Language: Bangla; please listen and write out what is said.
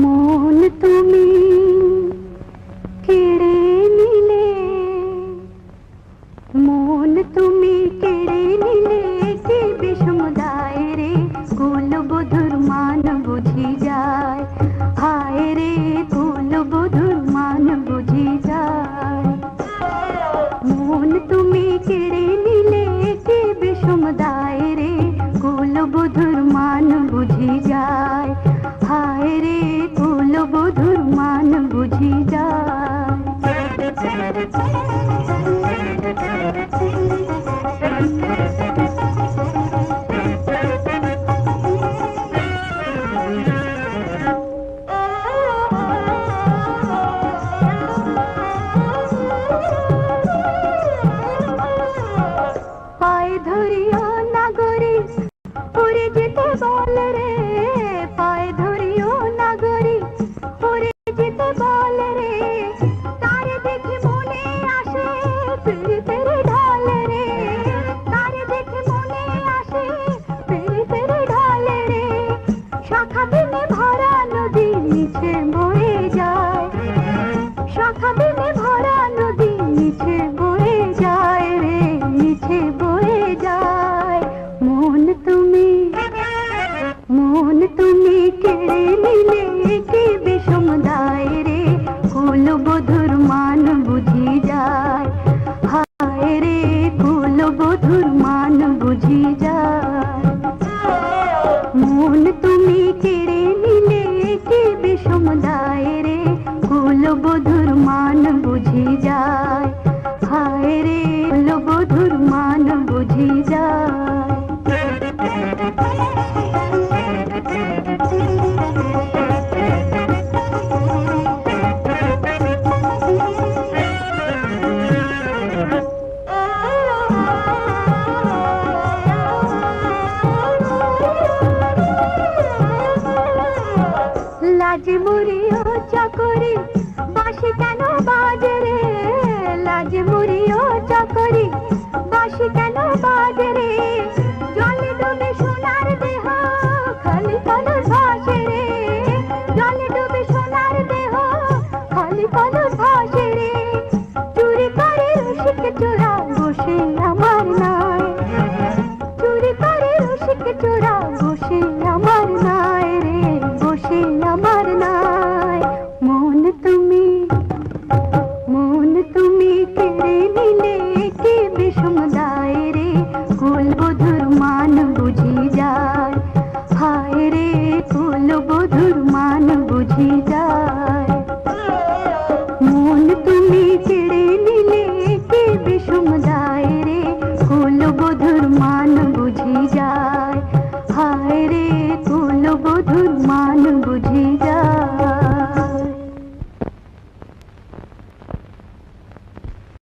মন তুমি ধরিও নাগরি পরে যেতে বল রে। বধুর মান বুঝি যায়। হায় রে কুল বধুর মান বুঝি যায়। মন তুমি কেড়ে নিলে কি বিষম দায় রে? কুল বধুর মান বুঝি যায়। হায় রে কুল বধুর মান বুঝি যায়। লাজ মুড়িও চাকরি বাসি কেন বাজে রে? লাজ মুড়িও চাকরি বাসি কেন বাজে রে? জলে ডুবে সোনার দেহ, খালি কলস ভাসে রে। জলে ডুবে সোনার দেহ, খালি কলস ভাসে রে। চুরি করে রসিক চোরা, বসে আমার নাই চুরি করে রসিক চোরা, বসে আমার নাই बुझी